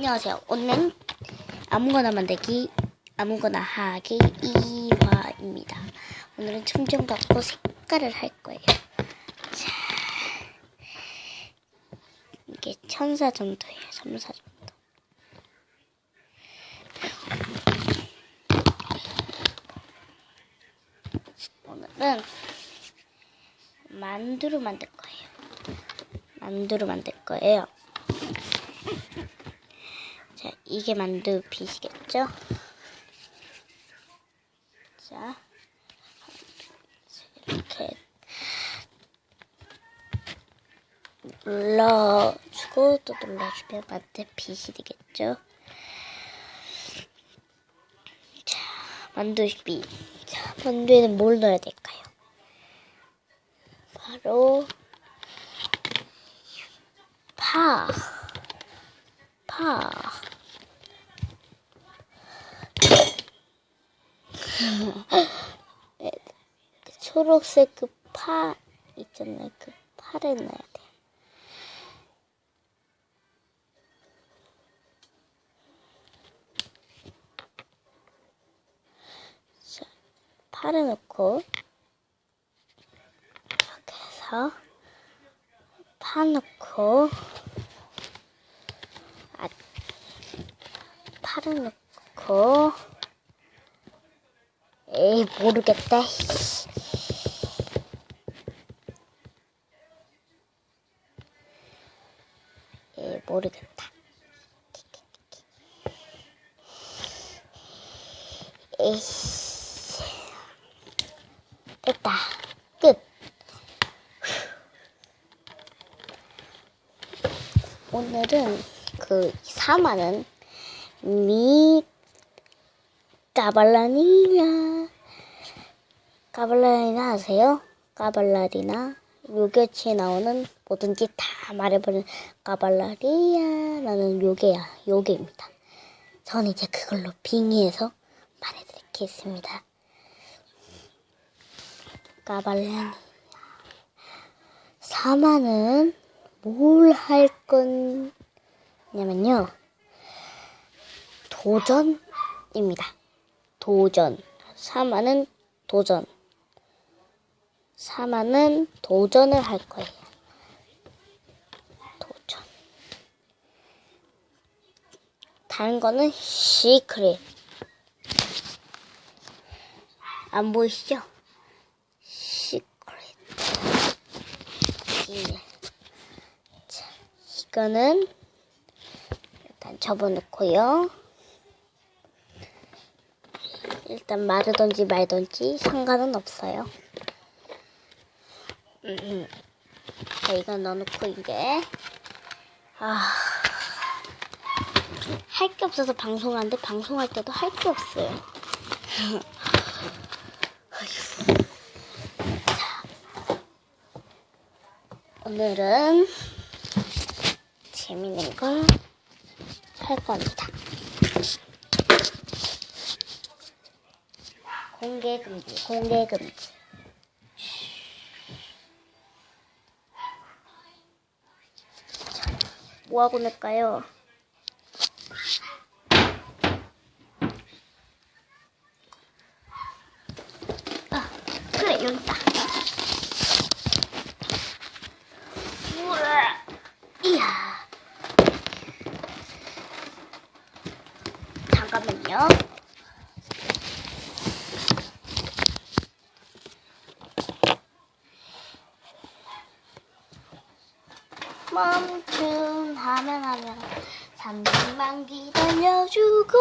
안녕하세요. 오늘은 아무거나 만들기, 아무거나 하기 2화입니다. 오늘은 청정 갖고 색깔을 할 거예요. 자, 이게 천사 정도예요. 천사 정도. 오늘은 만두를 만들 거예요. 만두를 만들 거예요. 자, 이게 만두 빗이겠죠? 자, 이렇게 눌러주고 또 눌러주면 만두 빗이 되겠죠? 자, 만두 빗. 자, 만두에는 뭘 넣어야 될까요? 바로 파. 파. 그 초록색 그 파 있잖아요. 그 파를 넣어야 돼요. 자, 파를 넣고 이렇게 해서 파 넣고 아, 파를 넣고 에이 모르겠다. 에이 모르겠다. 에이 됐다. 끝. 오늘은 그 사마는 미 까발라니나 까발라리나 아세요? 까발라리나 요괴치에 나오는 뭐든지 다 말해버리는 까발라리아라는 요괴야 요괴입니다. 저는 이제 그걸로 빙의해서 말해드리겠습니다. 까발라니 사마는 뭘 할 거냐면요 도전입니다. 도전. 사마는 도전. 사마는 도전을 할 거예요. 도전. 다른 거는 시크릿. 안 보이시죠? 시크릿. 예. 자, 이거는 일단 접어놓고요. 일단 마르던지 말던지 상관은 없어요. 음, 자, 이거 넣어놓고 이제 아, 할 게 없어서 방송하는데 방송할 때도 할 게 없어요. 자, 오늘은 재밌는 걸 할 겁니다. 공개 금지, 공개 금지. 뭐 하고 낼까요? 아, 그래 여기 있다. 이야. 잠깐만요. 멈춤 하면 하면 3분만 기다려주고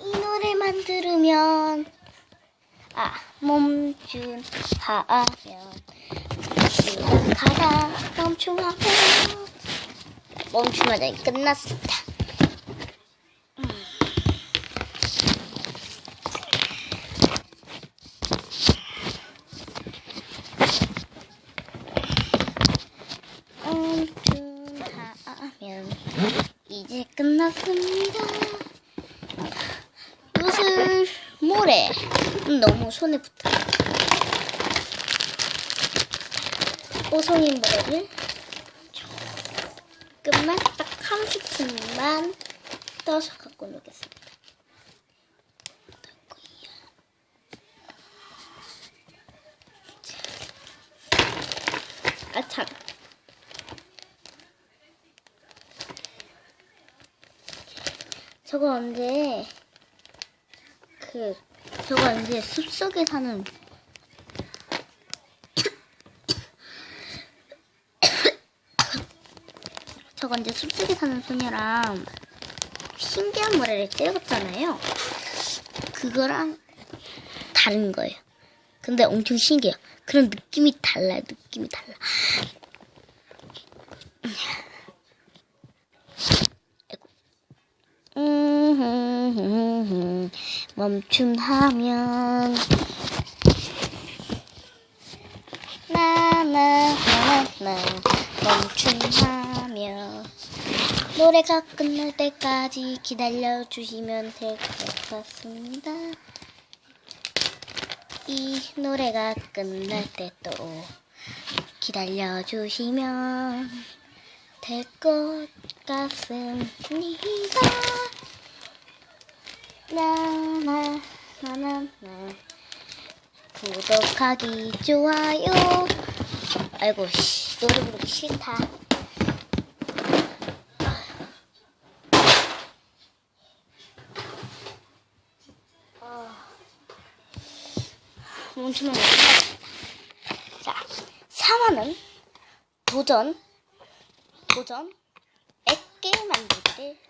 이 노래만 들으면 아 멈춤하면 시작하다 멈춤하면 멈춤하자 끝났습니다. 멈춤하면 끝났습니다. 요술 모래 음, 너무 손에 붙어. 오송이 모래를 조금만 딱 30분만 떠서 갖고 오겠습니다. 아, 참. 저거 언제, 그, 저거 언제 숲속에 사는 저거 이제 숲속에 사는 소녀랑 신기한 모래를 때렸잖아요. 그거랑 다른 거예요. 근데 엄청 신기해요. 그런 느낌이 달라요. 느낌이 달라. 아이고. 음, 멈춤 하면 나나나나 멈춤하며 노래가 끝날 때까지 기다려 주시면 될 것 같습니다. 이 노래가 끝날 때 또 기다려 주시면 될 것 같습니다. 나나나나나 구독하기 좋아요. 아이고 씨, 노래 부르기 싫다. 멈추면 자, 3화는 도전, 도전, 100개 만들기